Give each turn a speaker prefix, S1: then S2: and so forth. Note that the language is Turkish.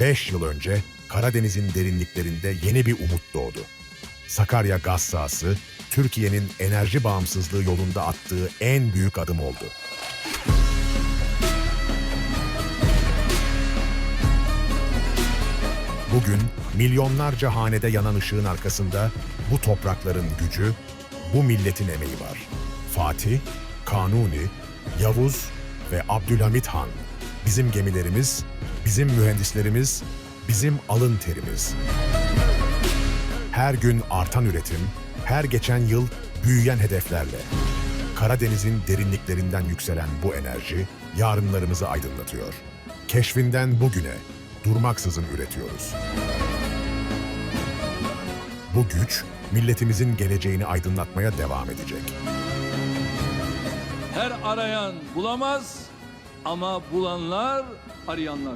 S1: 5 yıl önce Karadeniz'in derinliklerinde yeni bir umut doğdu. Sakarya gaz sahası, Türkiye'nin enerji bağımsızlığı yolunda attığı en büyük adım oldu. Bugün milyonlarca hanede yanan ışığın arkasında bu toprakların gücü, bu milletin emeği var. Fatih, Kanuni, Yavuz ve Abdülhamit Han. Bizim gemilerimiz, bizim mühendislerimiz, bizim alın terimiz. Her gün artan üretim, her geçen yıl büyüyen hedeflerle. Karadeniz'in derinliklerinden yükselen bu enerji yarınlarımızı aydınlatıyor. Keşfinden bugüne durmaksızın üretiyoruz. Bu güç milletimizin geleceğini aydınlatmaya devam edecek.
S2: Her arayan bulamaz ama bulanlar arayanlar.